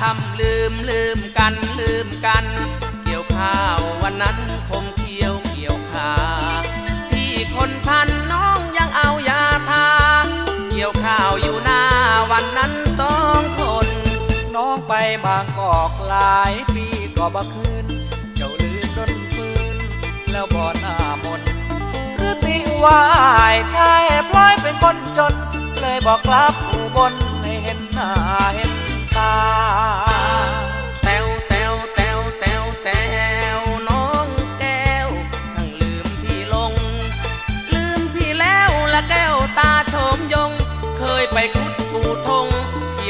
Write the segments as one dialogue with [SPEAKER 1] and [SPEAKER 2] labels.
[SPEAKER 1] ทำลืมลืมกันลืมกัน เกี่ยวข้าววันนั้นคมเกี่ยวเกี่ยวขาพี่คนพันน้องยังเอายาทา เกี่ยวข้าวอยู่หน้าวันนั้นสองคน
[SPEAKER 2] น้องไปบางกอกหลายปีก็บ่คืน เจ้าลืมดนฟืน แล้วบ่หน้ามนหรือติว่าอายชายพลอยเป็นคนจน เลยบอกกลับผู้บน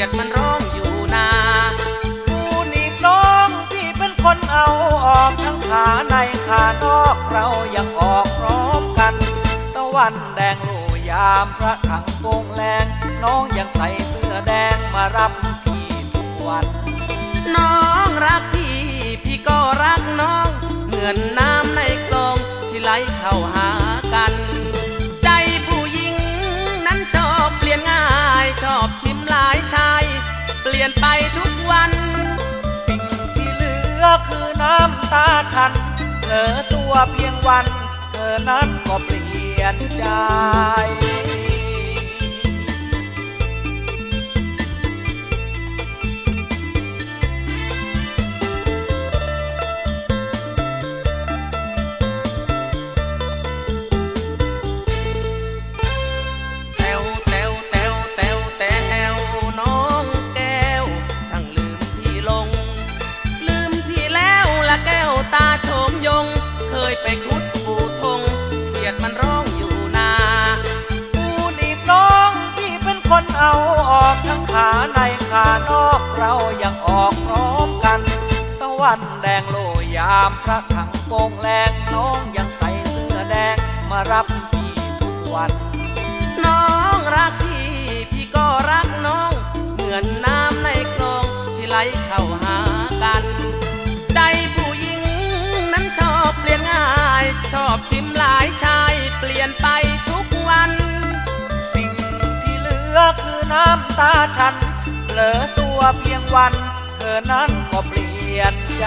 [SPEAKER 1] ยดมันร้องอยู่นา
[SPEAKER 2] ผู้นี่น้องที่เป็นคนเอาออกทั้งขาในขานอกเรายังออกพร้อมกัน ตะวันแดงโลยามพระถังโกงแรงน้องยังใส่เสื้อแดงมารับพี่ทุกวัน
[SPEAKER 1] น้องรักพี่ พี่ก็รักน้อง เหมือนน้ำในคลองที่ไหลเข้าหา ลี่ยนไปทุกวัน
[SPEAKER 2] สิ่งที่เหลือคือน้ำตาฉันเผลอตัวเพียงวัน เธอนั้นก็เปลี่ยนใจ
[SPEAKER 1] ดมันร้องอยู่นา
[SPEAKER 2] ผู้นี่น้องที่เป็นคนเอาออกทั้งขาในขานอกเรายังออกพร้อมกันตะวันแดงโลยามพระถังโปงแรงน้องยังใส่เสื้อแดงมารับพี่ทุกวัน
[SPEAKER 1] น้องรักพี่พี่ก็รักน้อง เหมือนน้ำในคลองที่ไหลเข้าหากันใจผู้หญิงนั้นชอบเปลี่ยนง่าย ชอบชิมหลายชา ลี่ยนไปทุกวัน
[SPEAKER 2] สิ่งที่เหลือคือน้ำตาฉัน เหลือตัวเพียงวัน เธอนั้นก็เปลี่ยนใจ